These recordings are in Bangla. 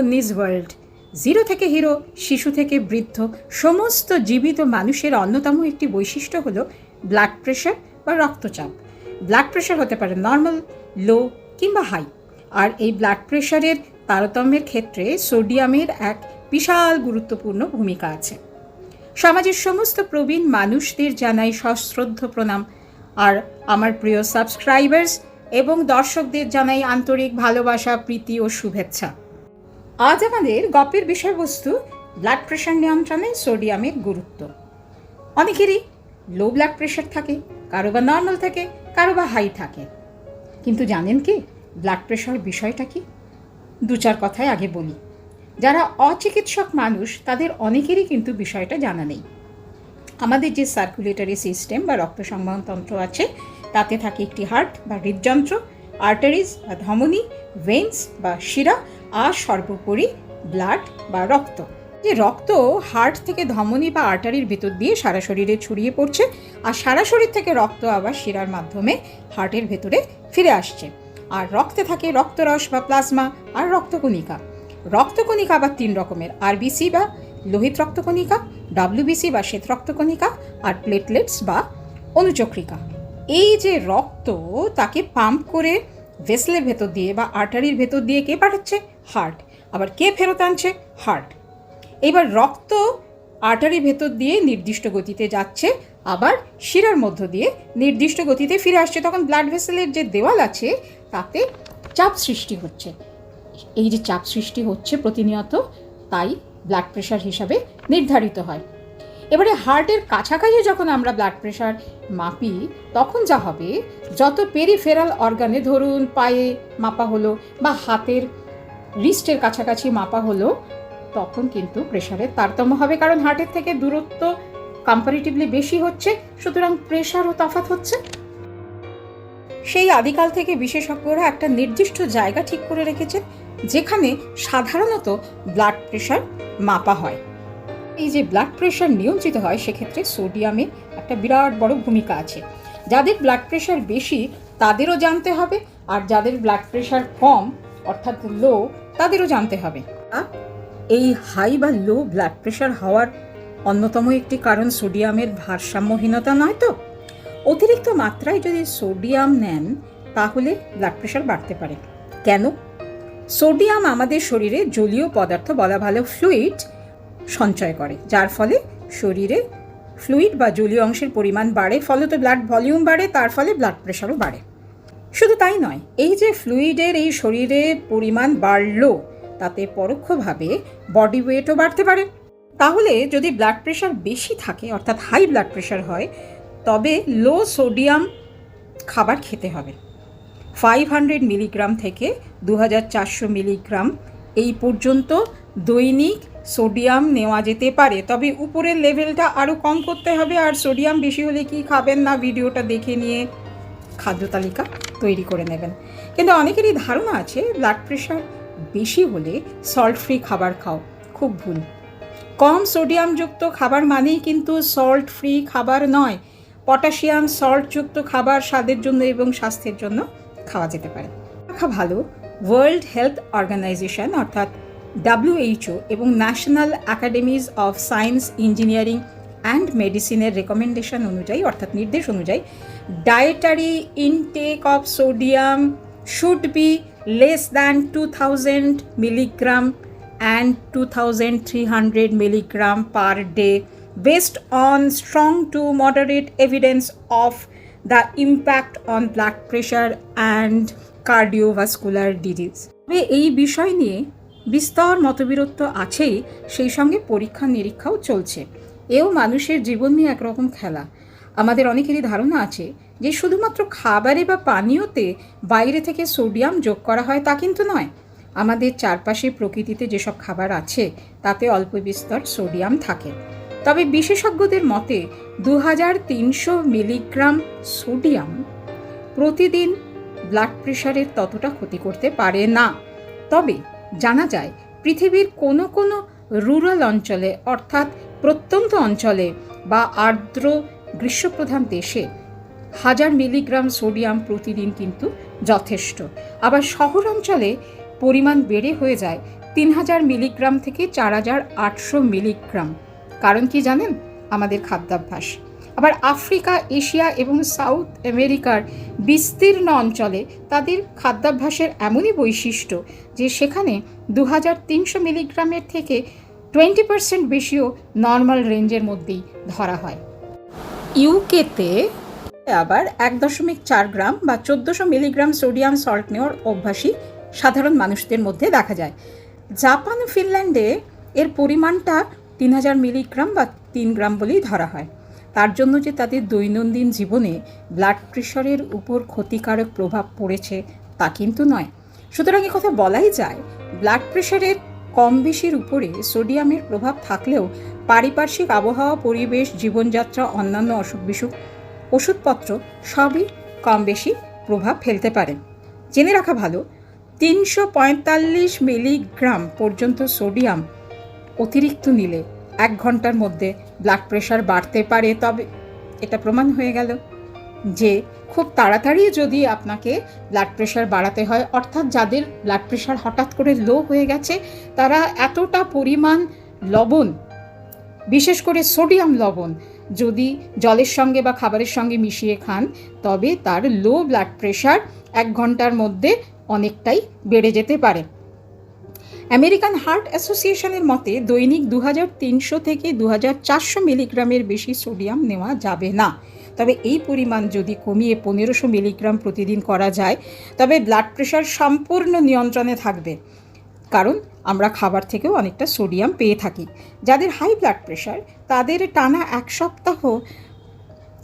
মুন্নিজ ওয়ার্ল্ড জিরো থেকে হিরো শিশু থেকে বৃদ্ধ, সমস্ত জীবিত মানুষের অন্যতম একটি বৈশিষ্ট্য হলো ব্লাড প্রেশার বা রক্তচাপ। ব্লাড প্রেশার হতে পারে নর্মাল লো কিংবা হাই আর এই ব্লাড প্রেশারের তারতম্যের ক্ষেত্রে সোডিয়ামের এক বিশাল গুরুত্বপূর্ণ ভূমিকা আছে। সমাজের সমস্ত প্রবীণ মানুষদের জানাই সশ্রদ্ধ প্রণাম। আর আমার প্রিয় সাবস্ক্রাইবার্স এবং দর্শকদের জানাই আন্তরিক ভালোবাসা, প্রীতি ও শুভেচ্ছা। আজ আমাদের গপের বিষয়বস্তু ব্লাড প্রেশার নিয়ন্ত্রণে সোডিয়ামের গুরুত্ব। অনেকেরই লো ব্লাড প্রেশার থাকে, কারও বা নর্মাল থাকে, কারও বা হাই থাকে। কিন্তু জানেন কি ব্লাড প্রেশার বিষয়টা কি? দু চার কথায় আগে বলি। যারা অচিকিৎসক মানুষ, তাদের অনেকেরই কিন্তু বিষয়টা জানা নেই। আমাদের যে সার্কুলেটরি সিস্টেম বা রক্ত সংবহন তন্ত্র আছে, তাতে থাকে একটি হার্ট বা হৃদযন্ত্র আর্টারিজ বা ধমনী ভেন্স বা শিরা আর সর্বোপরি ব্লাড বা রক্ত। যে রক্ত হার্ট থেকে ধমনী বা আর্টারির ভেতর দিয়ে সারা শরীরে ছড়িয়ে পড়ছে আর সারা শরীর থেকে রক্ত আবার শিরার মাধ্যমে হার্টের ভেতরে ফিরে আসছে। আর রক্তে থাকে রক্তরস বা প্লাজমা আর রক্তকণিকা। রক্তকণিকা আবার তিন রকমের আরবিসি বা লোহিত রক্তকণিকা ডাব্লিউবিসি বা শ্বেত রক্তকণিকা আর প্লেটলেটস বা অনুচক্রিকা। এই যে রক্ত তাকে পাম্প করে ভেসলের ভেতর দিয়ে বা আর্টারির ভেতর দিয়ে কে পাঠাচ্ছে? হার্ট। আবার কে ফেরত আনছে? হার্ট। এবার রক্ত আর্টারির ভেতর দিয়ে নির্দিষ্ট গতিতে যাচ্ছে, আবার শিরার মধ্য দিয়ে নির্দিষ্ট গতিতে ফিরে আসছে। তখন ব্লাড ভেসেলের যে দেওয়াল আছে, তাতে চাপ সৃষ্টি হচ্ছে। এই যে চাপ সৃষ্টি হচ্ছে প্রতিনিয়ত, তাই ব্লাড প্রেশার হিসাবে নির্ধারিত হয়। এবারে হার্টের কাছাকাছি যখন আমরা ব্লাড প্রেশার মাপি, তখন যা হবে, যত পেরিফেরাল অর্গানে ধরুন, পায়ে মাপা হলো বা হাতের রিস্টের কাছাকাছি মাপা হলো, তখন কিন্তু প্রেশারের তারতম্য হবে। কারণ হার্টের থেকে দূরত্ব কম্পারিটিভলি বেশি হচ্ছে, সুতরাং প্রেশারও তফাৎ হচ্ছে। সেই আদিকাল থেকে বিশেষজ্ঞরা একটা নির্দিষ্ট জায়গা ঠিক করে রেখেছেন, যেখানে সাধারণত ব্লাড প্রেশার মাপা হয়। এই যে ব্লাড প্রেশার নিয়ন্ত্রিত হয়, সেক্ষেত্রে সোডিয়ামের একটা বিরাট বড় ভূমিকা আছে। যাদের ব্লাড প্রেশার বেশি, তাদেরও জানতে হবে, আর যাদের ব্লাড প্রেশার কম, অর্থাৎ লো তাদেরও জানতে হবে। এই হাই বা লো ব্লাড প্রেশার হওয়ার অন্যতম একটি কারণ সোডিয়ামের ভারসাম্যহীনতা নয় তো? অতিরিক্ত মাত্রায় যদি সোডিয়াম নেন, তাহলে ব্লাড প্রেশার বাড়তে পারে। কেন? সোডিয়াম আমাদের শরীরে জলীয় পদার্থ বলা ভালো ফ্লুইড সঞ্চয় করে, যার ফলে শরীরে ফ্লুইড বা জলীয় অংশের পরিমাণ বাড়ে, ফলত ব্লাড ভলিউম বাড়ে, তার ফলে ব্লাড প্রেশারও বাড়ে। শুধু তাই নয়, এই যে ফ্লুইডের এই শরীরে পরিমাণ বাড়লো, তাতে পরোক্ষভাবে বডি ওয়েটও বাড়তে পারে। তাহলে যদি ব্লাড প্রেশার বেশি থাকে, অর্থাৎ হাই ব্লাড প্রেশার হয়, তবে লো সোডিয়াম খাবার খেতে হবে। ফাইভ হান্ড্রেড মিলিগ্রাম থেকে দু হাজার চারশো মিলিগ্রাম এই পর্যন্ত দৈনিক সোডিয়াম নেওয়া যেতে পারে। তবে উপরের লেভেলটা আরও কম করতে হবে আর সোডিয়াম বেশি হলে কি খাবেন না ভিডিওটা দেখে নিয়ে খাদ্য তালিকা তৈরি করে নেবেন। কিন্তু অনেকেরই ধারণা আছে ব্লাড প্রেশার বেশি হলে সল্ট ফ্রি খাবার খাও, খুব ভুল। কম সোডিয়ামযুক্ত খাবার মানেই কিন্তু সল্ট ফ্রি খাবার নয় পটাশিয়াম সল্টযুক্ত খাবার স্বাদের জন্য এবং স্বাস্থ্যের জন্য খাওয়া যেতে পারে। রাখা ভালো ওয়ার্ল্ড হেলথ অর্গানাইজেশন অর্থাৎ ডাব্লিউএইচও এবং National Academies of Science Engineering and মেডিসিনের রেকমেন্ডেশন অনুযায়ী, অর্থাৎ নির্দেশ অনুযায়ী dietary intake of sodium should be less than two thousand milligram and 2300 milligram per day based on strong to moderate evidence of the impact on blood pressure and cardiovascular disease. তবে এই বিষয় নিয়ে বিস্তর মতবিরোধ আছেই, সেই সঙ্গে পরীক্ষা নিরীক্ষাও চলছে। এও মানুষের জীবন নিয়ে একরকম খেলা। আমাদের অনেকেরই ধারণা আছে যে শুধুমাত্র খাবারে বা পানীয়তে বাইরে থেকে সোডিয়াম যোগ করা হয় তা কিন্তু নয়। আমাদের চারপাশে প্রকৃতিতে যেসব খাবার আছে, তাতে অল্প বিস্তর সোডিয়াম থাকে। তবে বিশেষজ্ঞদের মতে দু হাজার তিনশো মিলিগ্রাম সোডিয়াম প্রতিদিন ব্লাড প্রেশারের ততটা ক্ষতি করতে পারে না। তবে জানা যায়, পৃথিবীর কোনো কোনো রুরাল অঞ্চলে, অর্থাৎ প্রত্যন্ত অঞ্চলে বা আর্দ্র গ্রীষ্মপ্রধান দেশে হাজার মিলিগ্রাম সোডিয়াম প্রতিদিন কিন্তু যথেষ্ট। আবার শহর অঞ্চলে পরিমাণ বেড়ে হয়ে যায় তিন হাজার মিলিগ্রাম থেকে চার হাজার আটশো মিলিগ্রাম। কারণ কি জানেন? আমাদের খাদ্যাভ্যাস। আবার আফ্রিকা, এশিয়া এবং সাউথ আমেরিকার বিস্তীর্ণ অঞ্চলে তাদের খাদ্যাভ্যাসের এমনই বৈশিষ্ট্য যে সেখানে দু হাজার তিনশো মিলিগ্রামের থেকে টোয়েন্টি পার্সেন্ট বেশিও নর্মাল রেঞ্জের মধ্যেই ধরা হয়। ইউকেতে আবার এক দশমিক চার গ্রাম বা চোদ্দোশো মিলিগ্রাম সোডিয়াম সল্ট নেওয়ার অভ্যাসী সাধারণ মানুষদের মধ্যে দেখা যায়। জাপান ফিনল্যান্ডে এর পরিমাণটা তিন হাজার মিলিগ্রাম বা তিন গ্রাম বলেই ধরা হয়। তার জন্য যে তাদের দৈনন্দিন জীবনে ব্লাড প্রেশারের উপর ক্ষতিকারক প্রভাব পড়েছে, তা কিন্তু নয়। সুতরাং কথা বলাই যায় ব্লাড প্রেশারের কম বেশির উপরে সোডিয়ামের প্রভাব থাকলেও পারিপার্শ্বিক আবহাওয়া, পরিবেশ, জীবনযাত্রা, অন্যান্য অসুখ বিসুখ, ওষুধপত্র সবই কম বেশি প্রভাব ফেলতে পারে। জেনে রাখা ভালো, তিনশো পঁয়তাল্লিশ মিলিগ্রাম পর্যন্ত সোডিয়াম অতিরিক্ত নিলে এক ঘণ্টার মধ্যে ব্লাড প্রেশার বাড়তে পারে, তবে এটা প্রমাণ হয়ে গেল যে খুব তাড়াতাড়ি যদি আপনাকে ব্লাড প্রেশার বাড়াতে হয়, অর্থাৎ যাদের ব্লাড প্রেশার হঠাৎ করে লো হয়ে গেছে, তারা এতটা পরিমাণ লবণ, বিশেষ করে সোডিয়াম লবণ, যদি জলের সঙ্গে বা খাবারের সঙ্গে মিশিয়ে খান, তবে তার লো ব্লাড প্রেশার এক ঘণ্টার মধ্যে অনেকটাই বেড়ে যেতে পারে। আমেরিকান হার্ট অ্যাসোসিয়েশনের মতে, দৈনিক দু থেকে দু মিলিগ্রামের বেশি সোডিয়াম নেওয়া যাবে না। তবে এই পরিমাণ যদি কমিয়ে পনেরোশো মিলিগ্রাম প্রতিদিন করা যায়, তবে ব্লাড প্রেশার সম্পূর্ণ নিয়ন্ত্রণে থাকবে। কারণ, আমরা খাবার থেকেও অনেকটা সোডিয়াম পেয়ে থাকি। যাদের হাই ব্লাড প্রেশার, তাদের টানা এক সপ্তাহ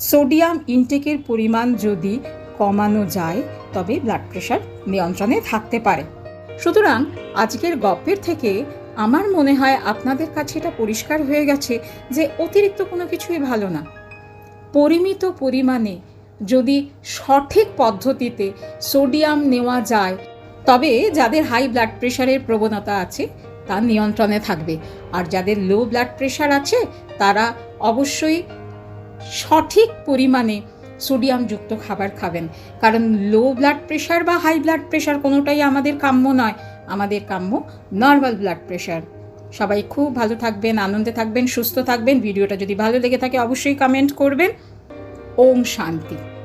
সোডিয়াম ইনটেকের পরিমাণ যদি কমানো যায়, তবে ব্লাড প্রেশার নিয়ন্ত্রণে থাকতে পারে। সুতরাং আজকের গল্পের থেকে আমার মনে হয় আপনাদের কাছে এটা পরিষ্কার হয়ে গেছে যে অতিরিক্ত কোনো কিছুই ভালো না। পরিমিত পরিমাণে যদি সঠিক পদ্ধতিতে সোডিয়াম নেওয়া যায়, তবে যাদের হাই ব্লাড প্রেশারের প্রবণতা আছে, তা নিয়ন্ত্রণে থাকবে। আর যাদের লো ব্লাড প্রেশার আছে, তারা অবশ্যই সঠিক পরিমাণে সোডিয়ামযুক্ত খাবার খাবেন। কারণ লো ব্লাড প্রেশার বা হাই ব্লাড প্রেশার কোনোটাই আমাদের কাম্য নয়। আমাদের কাম্য নর্মাল ব্লাড প্রেশার সবাই খুব ভালো থাকবেন, আনন্দে থাকবেন, সুস্থ থাকবেন। ভিডিওটা যদি ভালো লেগে থাকে অবশ্যই কমেন্ট করবেন। ওম শান্তি।